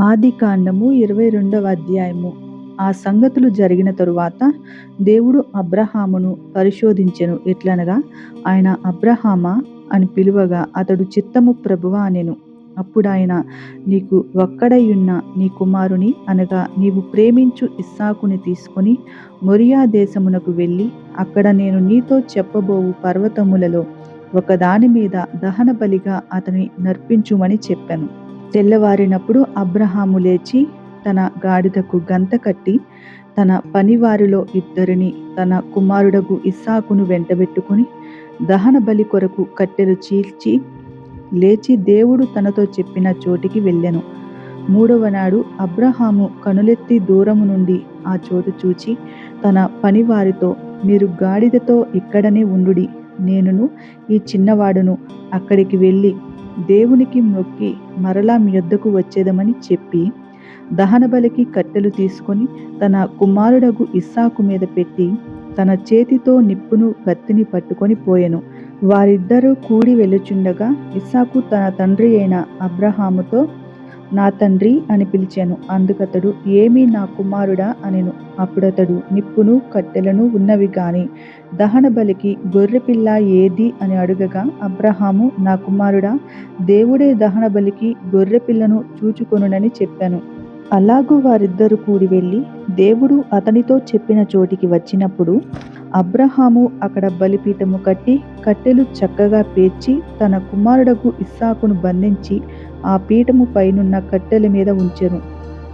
ఆది కాండము ఇరవై రెండవ అధ్యాయము. ఆ సంగతులు జరిగిన తరువాత దేవుడు అబ్రహామును పరిశోధించెను. ఎట్లనగా ఆయన అబ్రహామా అని పిలువగా అతడు చిత్తము ప్రభువా అనెను. అప్పుడు ఆయన నీకు ఒక్కడయ్యున్న నీ కుమారుని అనగా నీవు ప్రేమించు ఇస్సాకుని తీసుకొని మొరియా దేశమునకు వెళ్ళి అక్కడ నేను నీతో చెప్పబోవు పర్వతములలో ఒకదాని మీద దహన బలిగా అతని నర్పించుమని చెప్పాను. తెల్లవారినప్పుడు అబ్రహాము లేచి తన గాడిదకు గంత కట్టి తన పనివారిలో ఇద్దరిని తన కుమారుడకు ఇస్సాకును వెంటబెట్టుకుని దహన బలి కొరకు కట్టెలు చీల్చి లేచి దేవుడు తనతో చెప్పిన చోటికి వెళ్ళెను. మూడవ నాడు అబ్రహాము కనులెత్తి దూరము నుండి ఆ చోటు చూచి తన పనివారితో మీరు గాడిదతో ఇక్కడనే ఉండుడి నేనును ఈ చిన్నవాడును అక్కడికి వెళ్ళి దేవునికి మొక్కి మరలా మీ యొద్దకు వచ్చేదమని చెప్పి దహనబలికి కట్టెలు తీసుకొని తన కుమారుడగు ఇస్సాకు మీద పెట్టి తన చేతితో నిప్పును కత్తిని పట్టుకొని పోయెను. వారిద్దరూ కూడి వెళ్ళుచుండగా ఇస్సాకు తన తండ్రి అయిన అబ్రహాముతో నా తండ్రి అని పిలిచాను. అందుకతడు ఏమీ నా కుమారుడా? అనెను. అప్పుడతడు నిప్పును కట్టెలను ఉన్నవి కానీ దహన బలికి గొర్రెపిల్ల ఏది? అని అడుగగా అబ్రహాము నా కుమారుడా దేవుడే దహన బలికి గొర్రెపిల్లను చూచుకొనునని చెప్పాను. అలాగూ వారిద్దరు కూడి వెళ్ళి దేవుడు అతనితో చెప్పిన చోటికి వచ్చినప్పుడు అబ్రహాము అక్కడ బలిపీఠము కట్టి కట్టెలు చక్కగా పేర్చి తన కుమారుడకు ఇస్సాకును బంధించి ఆ పీఠము పైనున్న కట్టెల మీద ఉంచెను.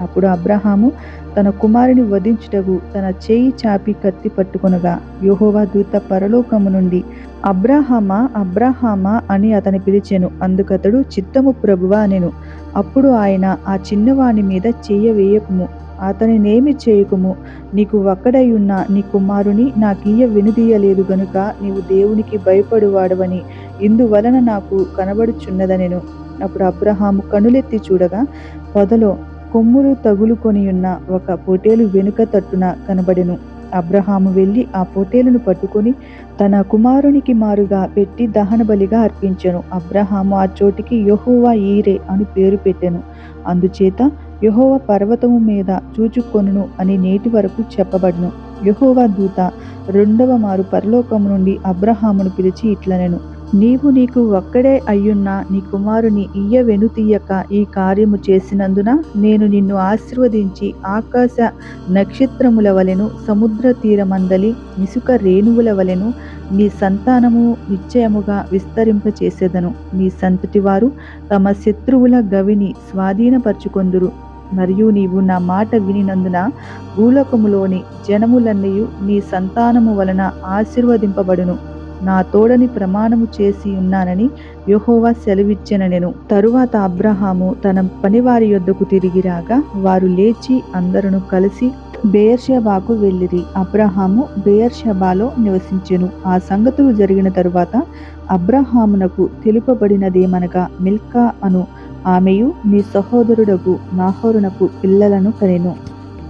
అప్పుడు అబ్రహాము తన కుమారుని వధించుటకు తన చేయి చాపి కత్తి పట్టుకొనగా యోహోవా దూత పరలోకము నుండి అబ్రాహామా అబ్రాహామా అని అతని పిలిచెను. అందుకతడు చిత్తము ప్రభువా అనెను. అప్పుడు ఆయన ఆ చిన్నవాని మీద చెయ్య వేయకుము అతనినేమి చేయకుము నీకు ఒక్కడై ఉన్న నీ కుమారుని నాకియ్య వినుదీయలేదు గనుక నీవు దేవునికి భయపడువాడవని ఇందువలన నాకు కనబడుచున్నదనెను. అప్పుడు అబ్రహాము కనులెత్తి చూడగా పొదలో కొమ్ములు తగులుకొని ఉన్న ఒక పొటేలు వెనుక తట్టున కనబడెను. అబ్రహాము వెళ్ళి ఆ పొటేలును పట్టుకొని తన కుమారునికి మారుగా పెట్టి దహన బలిగా అర్పించెను. అబ్రహాము ఆ చోటికి యహోవా ఈరే అని పేరు పెట్టెను. అందుచేత యహోవ పర్వతము మీద చూచుకొనును అని నేటి వరకు చెప్పబడును. యహోవా దూత రెండవ మారు పరలోకము నుండి అబ్రహామును పిలిచి ఇట్లనెను. నీవు నీకు ఒక్కడే అయ్యున్న నీ కుమారుని ఇయ్య వెనుతీయక ఈ కార్యము చేసినందున నేను నిన్ను ఆశీర్వదించి ఆకాశ నక్షత్రముల వలెను సముద్ర తీరమందలి ఇసుక రేణువుల వలెను నీ సంతానము నిశ్చయముగా విస్తరింపచేసేదను. నీ సంతటి వారు తమ శత్రువుల గవిని స్వాధీనపరుచుకొందురు. మరియు నీవు నా మాట వినినందున భూలోకములోని జనములన్నయు నీ సంతానము వలన ఆశీర్వదింపబడును. నా తోడని ప్రమాణము చేసి ఉన్నానని యహోవా సెలవిచ్చెనెను. తరువాత అబ్రహాము తన పనివారి యొద్దకు తిరిగి రాగా వారు లేచి అందరును కలిసి బేయర్షబాకు వెళ్ళిరి. అబ్రహాము బేయర్షబాలో నివసించెను. ఆ సంగతులు జరిగిన తరువాత అబ్రహామునకు తెలుపబడినదేమనగా మిల్కా అను ఆమెయు నీ సహోదరుడకు నాహోరునకు పిల్లలను కనెను.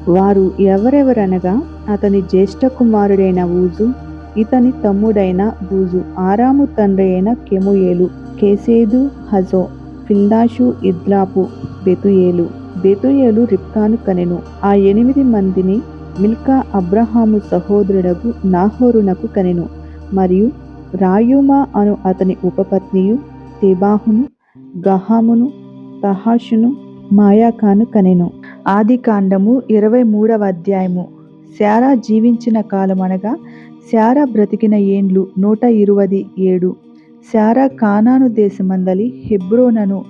వారు ఎవరెవరనగా అతని జ్యేష్ఠ కుమారుడైన ఊజు ఇతని తమ్ముడైన బూజు ఆరాము తండ్రి అయిన కెముయేలు కేసేదు హజో ఫిల్దాషు ఇద్లాపు బెతుయేలు. బెతుయేలు రిప్కాను కనెను. ఆ ఎనిమిది మందిని మిల్కా అబ్రహాము సహోదరుడకు నాహోరునకు కనెను. మరియు రాయుమా అను అతని ఉపపత్నియు తెబాహును గహామును తహాషును మాయాకాను కనెను. ఆది కాండము ఇరవై మూడవ అధ్యాయము. శారా జీవించిన కాలం అనగా శారా బ్రతికిన ఏండ్లు నూట ఇరువది ఏడు. శారా కానాను దేశమందలి హెబ్రోనను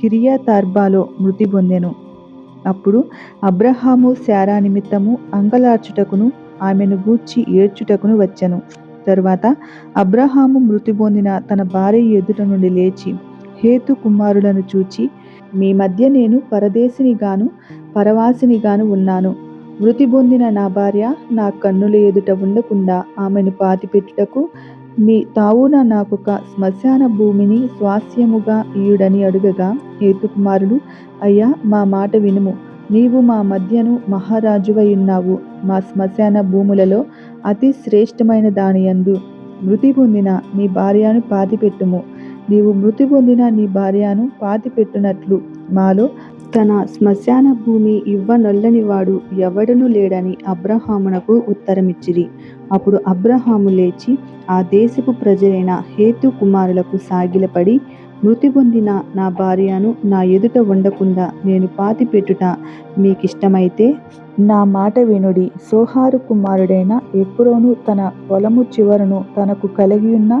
కిరియా తర్బాలో మృతి పొందెను. అప్పుడు అబ్రహాము శారా నిమిత్తము అంగలార్చుటకును ఆమెను గూర్చి ఏడ్చుటకును వచ్చెను. తరువాత అబ్రహాము మృతి పొందిన తన భార్య ఎదుట నుండి లేచి హేతు కుమారులను చూచి మీ మధ్య నేను పరదేశినిగాను పరవాసినిగాను ఉన్నాను. మృతి పొందిన నా భార్య నా కన్నుల ఎదుట ఉండకుండా ఆమెను పాతిపెట్టుటకు మీ తావున నాకొక శ్మశాన భూమిని స్వాస్యముగా ఇయుడని అడుగగా హేతుకుమారుడు అయ్యా మా మాట వినుము. నీవు మా మధ్యను మహారాజువై ఉన్నావు మా శ్మశాన భూములలో అతి శ్రేష్టమైన దాని యందు మృతి పొందిన నీ భార్యను పాతిపెట్టుము. నీవు మృతి పొందిన నీ భార్యను పాతిపెట్టునట్లు మాలో తన శ్మశాన భూమి ఇవ్వనొల్లని వాడు ఎవడనూ లేడని అబ్రహామునకు ఉత్తరమిచ్చిరి. అప్పుడు అబ్రహాము లేచి ఆ దేశపు ప్రజలైన హేతు కుమారులకు సాగిలపడి మృతి పొందిన నా భార్యను నా ఎదుట ఉండకుండా నేను పాతి పెట్టుట మీకిష్టమైతే నా మాట వినుడి సోహారు కుమారుడైన ఎప్పుడోను తన పొలము చివరను తనకు కలిగి ఉన్న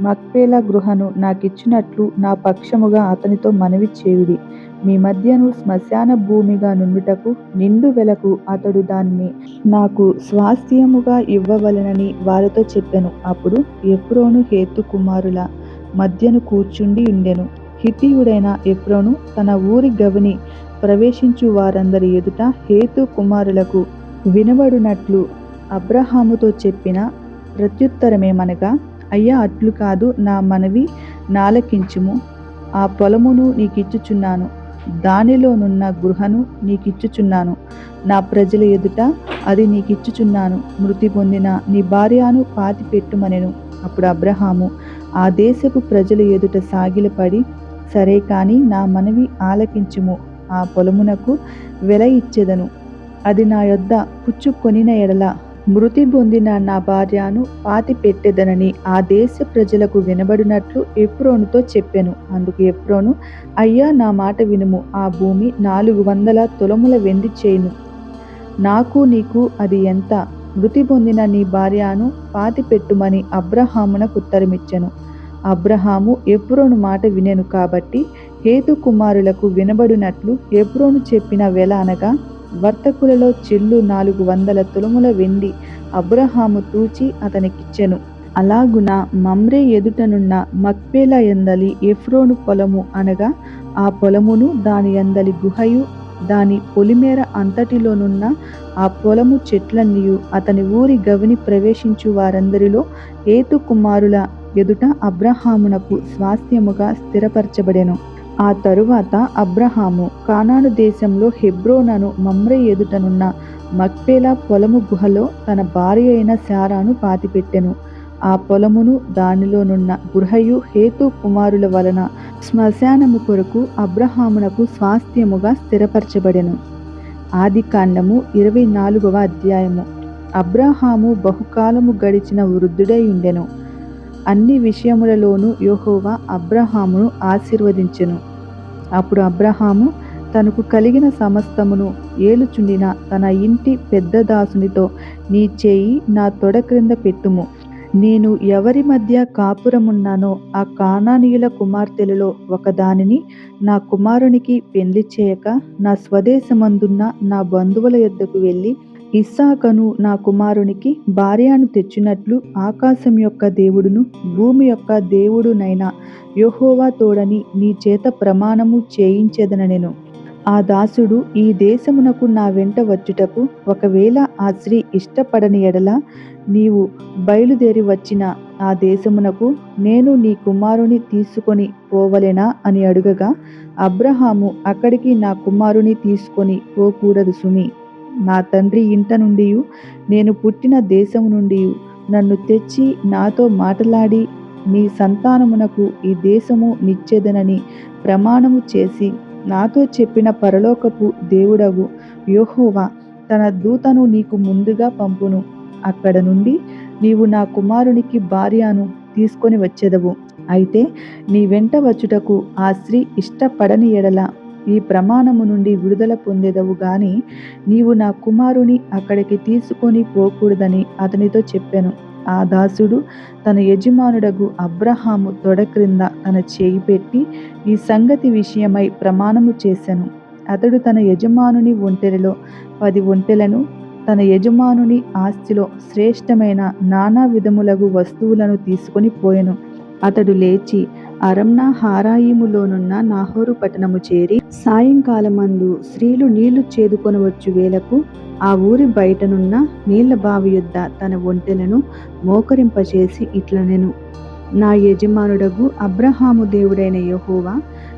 మక్పేల గృహను నాకిచ్చినట్లు నా పక్షముగా అతనితో మనవి చేయుడి. మీ మధ్యను శ్మశాన భూమిగా నుండుటకు నిండు వెలకు అతడు దాన్ని నాకు స్వాస్థ్యముగా ఇవ్వవలెనని వారితో చెప్పెను. అప్పుడు ఎప్రోను హేతు కుమారుల మధ్యను కూర్చుండి ఉండెను. హితీయుడైన ఎప్రోను తన ఊరి గవిని ప్రవేశించు వారందరి ఎదుట హేతు కుమారులకు వినబడునట్లు అబ్రహాముతో చెప్పిన ప్రత్యుత్తరమేమనగా అయ్యా అట్లు కాదు నా మనవి నాలకించుము. ఆ పొలమును నీకిచ్చుచున్నాను. దానిలోనున్న గృహను నీకిచ్చుచున్నాను. నా ప్రజల ఎదుట అది నీకిచ్చుచున్నాను. మృతి పొందిన నీ భార్యను పాతి పెట్టుమనెను అప్పుడు అబ్రహాము ఆ దేశపు ప్రజల ఎదుట సాగిలపడి సరే కాని నా మనవి ఆలకించుము. ఆ పొలమునకు వెల ఇచ్చేదను. అది నా యొద్ద పుచ్చుకొనిన ఎడల మృతి పొందిన నా భార్యను పాతి పెట్టెదనని ఆ దేశ ప్రజలకు వినబడినట్లు ఎప్రోనుతో చెప్పాను. అందుకు ఎప్రోను అయ్యా నా మాట వినుము. ఆ భూమి నాలుగు వందల తులముల వెండి చేయును. నాకు నీకు అది ఎంత? మృతి పొందిన నీ భార్యను పాతి పెట్టుమని అబ్రహామునకు ఉత్తరమిచ్చెను. అబ్రహాము ఎప్రోను మాట వినెను కాబట్టి హేతు కుమారులకు వినబడినట్లు ఎప్రోను చెప్పిన వెల అనగా వర్తకులలో చెల్లు నాలుగు వందల తులముల వెండి అబ్రహాము తూచి అతనికిచ్చెను. అలాగున మమ్రే ఎదుటనున్న మక్పేల ఎందలి ఎఫ్రోను పొలము అనగా ఆ పొలమును దాని ఎందలి గుహయు దాని పొలిమేర అంతటిలోనున్న ఆ పొలము చెట్లన్నీయు అతని ఊరి గవిని ప్రవేశించు వారందరిలో ఏతు కుమారుల ఎదుట అబ్రహామునకు స్వాస్థ్యముగా స్థిరపరచబడెను. ఆ తరువాత అబ్రహాము కానాను దేశంలో హెబ్రోనను మమ్రే ఎదుటనున్న మక్పేలా పొలము గుహలో తన భార్య అయిన శారాను పాతిపెట్టెను. ఆ పొలమును దానిలోనున్న గృహయు హేతు కుమారుల వలన శ్మశానము కొరకు అబ్రహామునకు స్వాస్థ్యముగా స్థిరపరచబడెను. ఆది కాండము ఇరవై నాలుగవ అధ్యాయము. అబ్రహాము బహుకాలము గడిచిన వృద్ధుడై ఉండెను. అన్ని విషయములలోనూ యెహోవా అబ్రహామును ఆశీర్వదించెను. అప్పుడు అబ్రహాము తనకు కలిగిన సమస్తమును ఏలుచుండిన తన ఇంటి పెద్ద దాసునితో నీ చేయి నా తొడ క్రింద పెట్టుము. నేను ఎవరి మధ్య కాపురమున్నానో ఆ కానానీయుల కుమార్తెలలో ఒకదానిని నా కుమారునికి పెళ్ళి చేయక నా స్వదేశమందున్న నా బంధువుల యొద్దకు వెళ్ళి ఇస్సాకను నా కుమారునికి భార్యను తెచ్చినట్లు ఆకాశం యొక్క దేవుడును భూమి యొక్క దేవుడునైన యహోవా తోడని నీ చేత ప్రమాణము చేయించెదనెను ఆ దాసుడు ఈ దేశమునకు నా వెంట వచ్చుటకు ఒకవేళ ఆ స్త్రీ ఇష్టపడని ఎడల నీవు బయలుదేరి వచ్చిన ఆ దేశమునకు నేను నీ కుమారుని తీసుకొని పోవలెనా అని అడుగగా అబ్రహాము అక్కడికి నా కుమారుని తీసుకొని పోకూడదు సుమి. నా తండ్రి ఇంట నుండి నేను పుట్టిన దేశము నుండి నన్ను తెచ్చి నాతో మాటలాడి నీ సంతానమునకు ఈ దేశము నిచ్చేదనని ప్రమాణము చేసి నాతో చెప్పిన పరలోకపు దేవుడగు యోహోవా తన దూతను నీకు ముందుగా పంపును. అక్కడ నుండి నీవు నా కుమారునికి భార్యను తీసుకొని వచ్చేదవు. అయితే నీ వెంట వచ్చుటకు ఆ స్త్రీ ఇష్టపడని ఎడల ఈ ప్రమాణము నుండి విడుదల పొందేదవు గాని నీవు నా కుమారుని అక్కడికి తీసుకొని పోకూడదని అతనితో చెప్పాను. ఆ దాసుడు తన యజమానుడగు అబ్రహాము తొడ క్రింద తన చేయి పెట్టి ఈ సంగతి విషయమై ప్రమాణము చేశాను అతడు తన యజమానుని ఒంటెలలో పది ఒంటెలను తన యజమానుని ఆస్తిలో శ్రేష్టమైన నానా విధములగు వస్తువులను తీసుకొని పోయెను. అతడు లేచి అరంనా హారాయిములోనున్న నాహోరు పట్టణము చేరి సాయంకాలమందు స్త్రీలు నీళ్ళు చేదుకొనవచ్చు వేలకు ఆ ఊరి బయటనున్న నీళ్ళ బావి యొద్ద తన ఒంటెలను మోకరింపచేసి ఇట్లనెను. నా యజమానుడగు అబ్రహాము దేవుడైన యెహోవా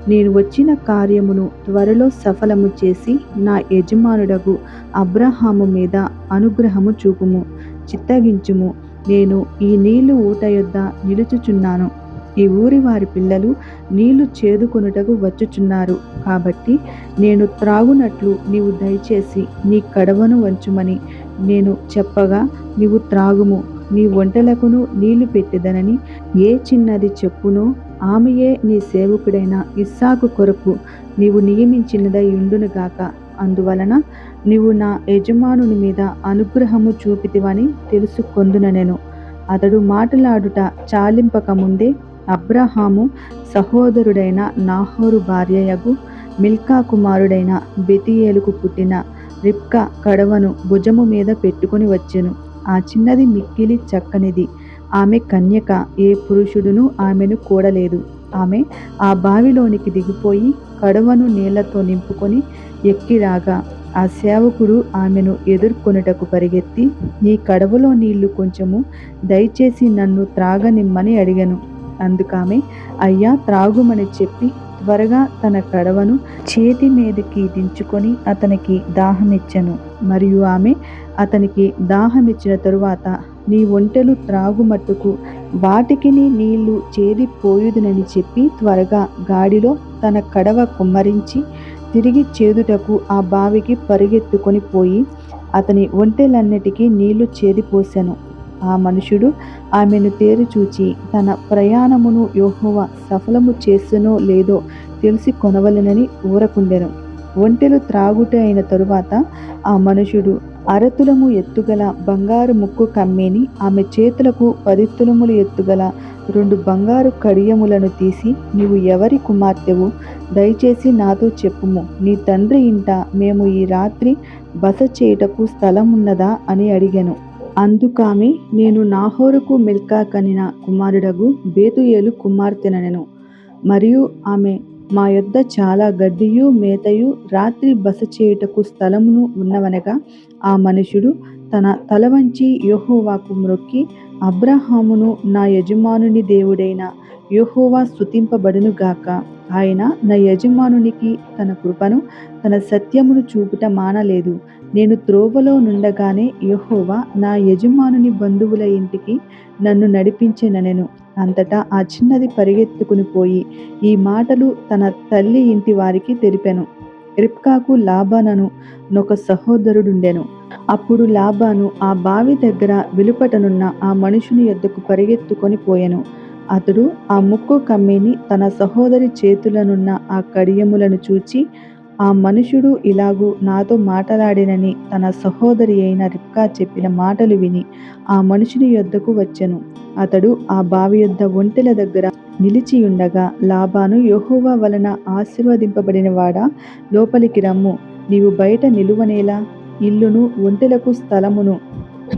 నేను వచ్చిన కార్యమును త్వరలో సఫలము చేసి నా యజమానుడగు అబ్రహాము మీద అనుగ్రహము చూపుము చిత్తగించుము. నేను ఈ నీళ్ళు ఊట యొద్ద నిలుచుచున్నాను. ఈ ఊరి వారి పిల్లలు నీళ్ళు చేదుకొనుటకు వచ్చుచున్నారు. కాబట్టి నేను త్రాగునట్లు నీవు దయచేసి నీ కడవను వంచుమని నేను చెప్పగా నీవు త్రాగుము. నీ వంటలకును నీళ్ళు పెట్టెదనని ఏ చిన్నది చెప్పునో ఆమెయే నీ సేవకుడైన ఇస్సాకు కొరకు నీవు నియమించినదై ఉండునుగాక అందువలన నీవు నా యజమానుని మీద అనుగ్రహము చూపితివని తెలుసుకొందున నేను. అతడు మాటలాడుట చాలింపక ముందే అబ్రహాము సహోదరుడైన నాహోరు భార్యయగు మిల్కా కుమారుడైన బెతియేలుకు పుట్టిన రిప్కా కడవను భుజము మీద పెట్టుకుని వచ్చెను. ఆ చిన్నది మిక్కిలి చక్కనిది. ఆమె కన్యక ఏ పురుషుడును ఆమెను కూడలేదు. ఆమె ఆ బావిలోనికి దిగిపోయి కడవను నీళ్ళతో నింపుకొని ఎక్కిరాగా ఆ సేవకుడు ఆమెను ఎదుర్కొనుటకు పరిగెత్తి నీ కడవలో నీళ్ళు కొంచెము దయచేసి నన్ను త్రాగనిమ్మని అడిగను. అందుకామె అయ్యా త్రాగుమని చెప్పి త్వరగా తన కడవను చేతి మీదకి దించుకొని అతనికి దాహమిచ్చను. మరియు ఆమె అతనికి దాహమిచ్చిన తరువాత నీ ఒంటెలు త్రాగుమట్టుకు వాటికి నీళ్ళు చేదిపోయుదునని చెప్పి త్వరగా గాడిలో తన కడవ కుమ్మరించి తిరిగి చేదుటకు ఆ బావికి పరిగెత్తుకొని పోయి అతని ఒంటెలన్నిటికీ నీళ్ళు చేదిపోశాను ఆ మనుషుడు ఆమెను తేరిచూచి తన ప్రయాణమును యోహోవ సఫలము చేస్తునో లేదో తెలిసి కొనవలెనని ఊరకుండెను. ఒంటెలు త్రాగుట అయిన తరువాత ఆ మనుషుడు అరతులము ఎత్తుగల బంగారు ముక్కు కమ్మేని ఆమె చేతులకు పది తులములు ఎత్తుగల రెండు బంగారు కడియములను తీసి నీవు ఎవరి కుమార్తెవు? దయచేసి నాతో చెప్పుము. నీ తండ్రి ఇంట మేము ఈ రాత్రి బస చేయుటకు స్థలమున్నదా? అని అడిగాను. అందుకామె నేను నాహోరుకు మిల్కా కనిన కుమారుడగు బేతుయేలు కుమార్తెనను మరియు ఆమె మా యొద్ద చాలా గడ్డియు మేతయు రాత్రి బస చేయుటకు స్థలమును ఉన్నవనగా ఆ మనుషుడు తన తల వంచి మ్రొక్కి అబ్రహామును నా యజమానుని దేవుడైన యోహోవా స్థుతింపబడునుగాక ఆయన నా యజమానునికి తన కృపను తన సత్యమును చూపుట మానలేదు. నేను త్రోవలో నుండగానే యహోవా నా యజమానుని బంధువుల ఇంటికి నన్ను నడిపించెననెను అంతటా ఆ చిన్నది పరిగెత్తుకుని పోయి ఈ మాటలు తన తల్లి ఇంటి వారికి తెలిపెను. రిప్కాకు లాబానను నొక సహోదరుడుండెను. అప్పుడు లాబాను ఆ బావి దగ్గర వెలుపటనున్న ఆ మనుషుని యొద్దకు పరిగెత్తుకొని పోయెను. అతడు ఆ ముక్కు కమ్మేని తన సహోదరి చేతులనున్న ఆ కడియములను చూచి ఆ మనుషుడు ఇలాగూ నాతో మాటలాడినని తన సహోదరి అయిన రిప్కా చెప్పిన మాటలు విని ఆ మనుషుని యొద్దకు వచ్చెను. అతడు ఆ బావి యొద్ద ఒంటెల దగ్గర నిలిచి ఉండగా లాబాను వలన ఆశీర్వదింపబడిన వాడా లోపలికి రమ్ము. నీవు బయట నిలువనేలా. ఇల్లును ఒంటెలకు స్థలమును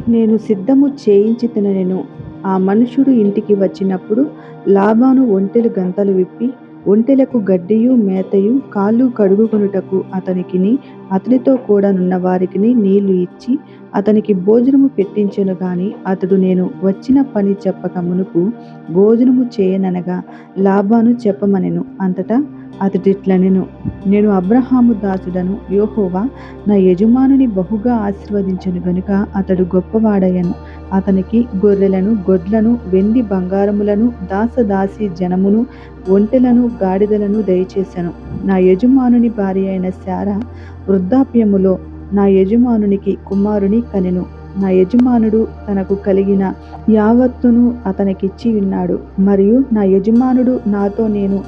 నేను సిద్ధము చేయించి నేను ఆ మనుషుడు ఇంటికి వచ్చినప్పుడు లాబాను ఒంటెలు గంతలు విప్పి ఒంటెలకు గడ్డియు మేతయు కాళ్ళు కడుగుకొనుటకు అతనికిని అతనితో కూడా నున్న వారికిని నీళ్ళు ఇచ్చి అతనికి భోజనము పెట్టించెను గాని అతడు నేను వచ్చిన పని చెప్పక మునుపు భోజనము చేయననగా లాభాను చెప్పమనెను. అంతటా అతడిట్లనెను. నేను అబ్రహాము దాసుడను యోహోవా నా యజమానుని బహుగా ఆశీర్వదించను గనుక అతడు గొప్పవాడయ్యను. అతనికి గొర్రెలను గొడ్లను వెండి బంగారములను దాసదాసి జనమును ఒంటెలను గాడిదలను దయచేశాను నా యజమానుని భార్య అయిన శార వృద్ధాప్యములో నా యజమానునికి కుమారుని కనెను. నా యజమానుడు తనకు కలిగిన యావత్తును అతనికిచ్చి ఉన్నాడు. మరియు నా యజమానుడు నాతో నేను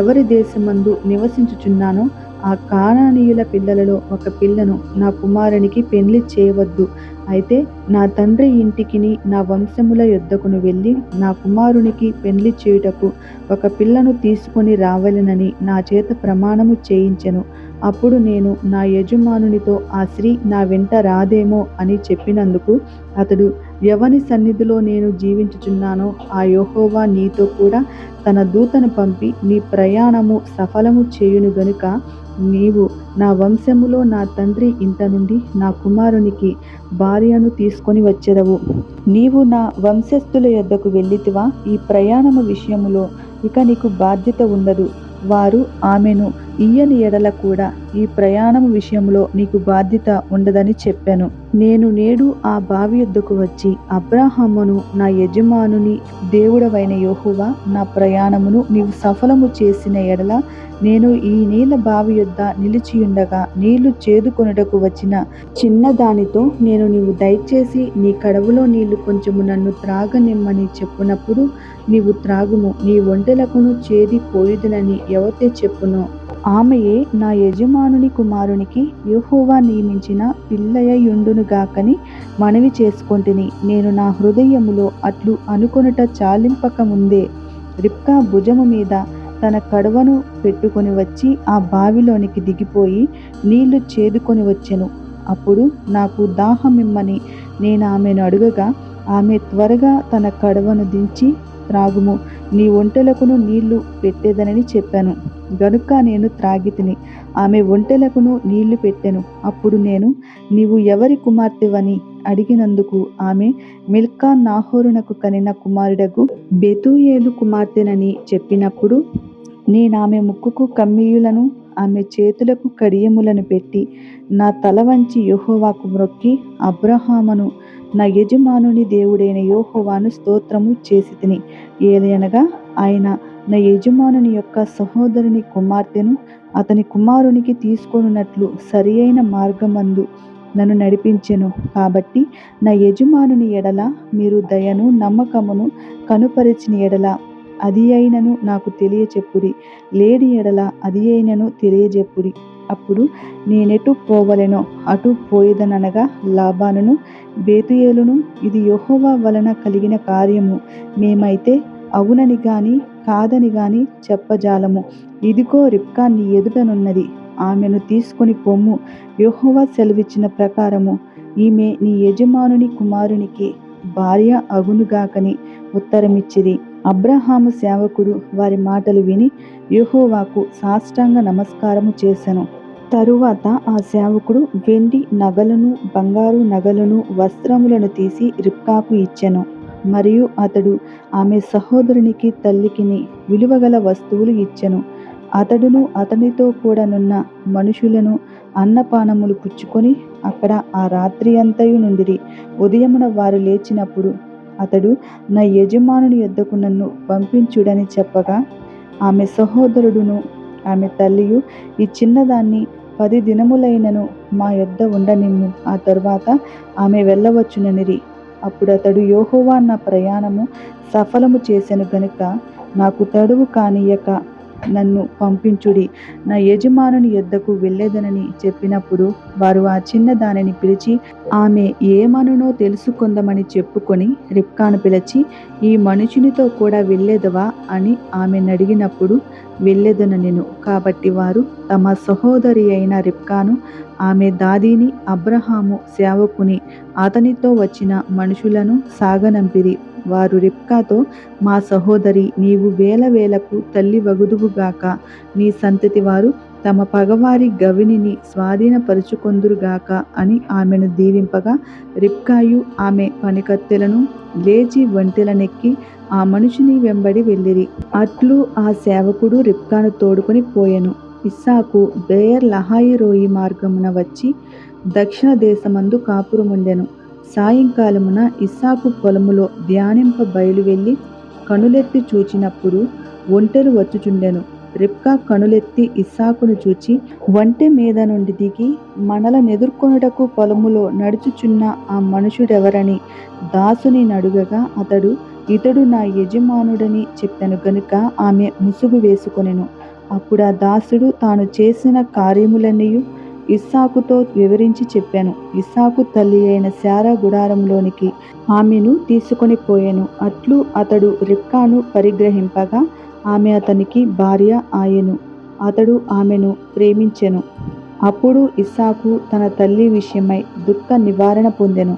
ఎవరి దేశమందు నివసించుచున్నానో ఆ కానానీయుల పిల్లలలో ఒక పిల్లను నా కుమారునికి పెళ్ళి చేయవద్దు. అయితే నా తండ్రి ఇంటికిని నా వంశముల యొద్దకును వెళ్ళి నా కుమారునికి పెళ్ళి చేయుటకు ఒక పిల్లను తీసుకొని రావలెనని నా చేత ప్రమాణము చేయించెను. అప్పుడు నేను నా యజమానునితో ఆ స్త్రీ నా వెంట రాదేమో అని చెప్పినందుకు అతడు ఎవని సన్నిధిలో నేను జీవించుచున్నానో ఆ యోహోవా నీతో కూడా తన దూతను పంపి నీ ప్రయాణము సఫలము చేయును గనుక నీవు నా వంశములో నా తండ్రి ఇంట నుండి నా కుమారునికి భార్యను తీసుకొని వచ్చెదవు. నీవు నా వంశస్థుల యొద్దకు వెళ్ళితివా? ఈ ప్రయాణము విషయములో ఇక నీకు బాధ్యత ఉండదు. వారు ఆమెను ఇయ్యని ఎడల కూడా ఈ ప్రయాణం విషయంలో నీకు బాధ్యత ఉండదని చెప్పాను. నేను నేడు ఆ బావి యొద్దకు వచ్చి అబ్రాహామును నా యజమానుని దేవుడవైన యోహువా నా ప్రయాణమును నీవు సఫలము చేసిన ఎడల నేను ఈ నీళ్ళ బావి యొద్ద నిలిచియుండగా నీళ్ళు చేదుకొనుటకు వచ్చిన చిన్నదానితో నేను నీవు దయచేసి నీ కడవులో నీళ్ళు కొంచెము నన్ను త్రాగనిమ్మని చెప్పునప్పుడు నీవు త్రాగుము నీ ఒంటెలకును చేది పోయుదునని ఎవతే చెప్పును. ఆమెయే నా యజమానుని కుమారునికి యూహోవా నియమించిన పిల్లయ్యుండునుగాకని మనవి చేసుకొంటిని. నేను నా హృదయములో అట్లు అనుకొనుట చాలింపక ముందే రిప్కా భుజము మీద తన కడవను పెట్టుకొని వచ్చి ఆ బావిలోనికి దిగిపోయి నీళ్ళు చేదుకొని వచ్చెను. అప్పుడు నాకు దాహమిమ్మని నేను ఆమెను అడుగగా ఆమె త్వరగా తన కడవను దించి త్రాగుము. నీ ఒంటెలకును నీళ్ళు పెట్టేదనని చెప్పాను. గనుక నేను త్రాగితిని. ఆమె ఒంటెలకును నీళ్ళు పెట్టెను. అప్పుడు నేను నీవు ఎవరి కుమార్తెవని? అడిగినందుకు ఆమె మిల్కా నాహోరునకు కనిన కుమారుడకు బెతూయేలు కుమార్తెనని చెప్పినప్పుడు నేను ఆమె ముక్కుకు కమ్మీయులను ఆమె చేతులకు కడియములను పెట్టి నా తల వంచి యహోవాకు మ్రొక్కి అబ్రహామును నా యజమానుని దేవుడైన యోహోవాను స్తోత్రము చేసి తిని. ఏలయనగా ఆయన నా యజమానుని యొక్క సహోదరుని కుమార్తెను అతని కుమారునికి తీసుకొనున్నట్లు సరి అయిన మార్గమందు నన్ను నడిపించెను. కాబట్టి నా యజమానుని ఎడల మీరు దయను నమ్మకమును కనుపరిచిన ఎడల అది అయినను నాకు తెలియచెప్పుడి. లేడి ఎడల అది అయినను తెలియజెప్పుడి అప్పుడు నేనెటు పోవలెనో అటు పోయేదనగా లాభానును బేతుయేలును ఇది యహోవా వలన కలిగిన కార్యము. మేమైతే అవునని గాని కాదని గాని చెప్పజాలము. ఇదిగో రిప్కా నీ ఎదుటనున్నది ఆమెను తీసుకొని పొమ్ము. యహోవా సెలవిచ్చిన ప్రకారము ఈమె నీ యజమానుని కుమారునికి భార్య అగునుగాకని ఉత్తరమిచ్చిరి. అబ్రహాము సేవకుడు వారి మాటలు విని యహోవాకు సాష్టాంగ నమస్కారము చేసెను. తరువాత ఆ సేవకుడు వెండి నగలను బంగారు నగలను వస్త్రములను తీసి రిప్కాకు ఇచ్చెను. మరియు అతడు ఆమె సహోదరునికి తల్లికిని విలువగల వస్తువులు ఇచ్చెను. అతడును అతనితో కూడానున్న మనుషులను అన్నపానములు పుచ్చుకొని అక్కడ ఆ రాత్రి అంతయు నుండిరి. ఉదయమున వారు లేచినప్పుడు అతడు నా యజమానుని యొద్దకు నన్ను పంపించుడని చెప్పగా ఆమె సహోదరుడును ఆమె తల్లియు ఈ చిన్నదాన్ని పది దినములైనను మా యొద్ద ఉండనిమ్ము. ఆ తరువాత ఆమె వెళ్ళవచ్చుననిరి. అప్పుడు అతడు యోహోవా నా ప్రయాణము సఫలము చేసెను గనుక నాకు తడువు కానియక నన్ను పంపించుడి. నా యజమానుని యొద్దకు వెళ్ళేదనని చెప్పినప్పుడు వారు ఆ చిన్న దానిని పిలిచి ఆమె ఏమనునో తెలుసుకుందామని చెప్పుకొని రిప్కాను పిలిచి ఈ మనుషునితో కూడా వెళ్ళేదవా? అని ఆమెను అడిగినప్పుడు వెళ్ళెదనెను నేను కాబట్టి వారు తమ సహోదరి అయిన రిప్కాను ఆమె దాదీని అబ్రహాము సేవకుని అతనితో వచ్చిన మనుషులను సాగనంపిరి. వారు రిప్కాతో మా సహోదరి నీవు వేల వేలకు తల్లి వగుదువుగాక నీ సంతతి వారు తమ పగవారి గవినిని స్వాధీనపరుచుకొందురుగాక అని ఆమెను దీవింపగా రిప్కాయు ఆమె పనికత్తెలను లేచి ఒంటెలనెక్కి ఆ మనుషుని వెంబడి వెళ్ళిరి. అట్లు ఆ సేవకుడు రిప్కాను తోడుకొని పోయెను. ఇస్సాకు బేయర్ లహాయి రోయి మార్గమున వచ్చి దక్షిణ దేశమందు కాపురముండెను. సాయంకాలమున ఇస్సాకు పొలములో ధ్యానింప బయలువెళ్ళి కనులెత్తి చూచినప్పుడు ఒంటెలు వచ్చుచుండెను. రిప్కా కనులెత్తి ఇస్సాకును చూచి ఒంటె మీద నుండి దిగి మనల ఎదుర్కొనుటకు పొలములో నడుచుచున్న ఆ మనుషుడెవరని దాసుని నడుగగా అతడు ఇతడు నా యజమానుడని చెప్పాను గనుక ఆమె ముసుగు వేసుకొనెను. అప్పుడు ఆ దాసుడు తాను చేసిన కార్యములన్నీ ఇస్సాకుతో వివరించి చెప్పాను. ఇస్సాకు తల్లి అయిన శారా గుడారంలోనికి ఆమెను తీసుకొని పోయాను. అట్లు అతడు రిక్కాను పరిగ్రహింపగా ఆమె అతనికి భార్య ఆయెను. అతడు ఆమెను ప్రేమించెను. అప్పుడు ఇస్సాకు తన తల్లి విషయమై దుఃఖ నివారణ పొందెను.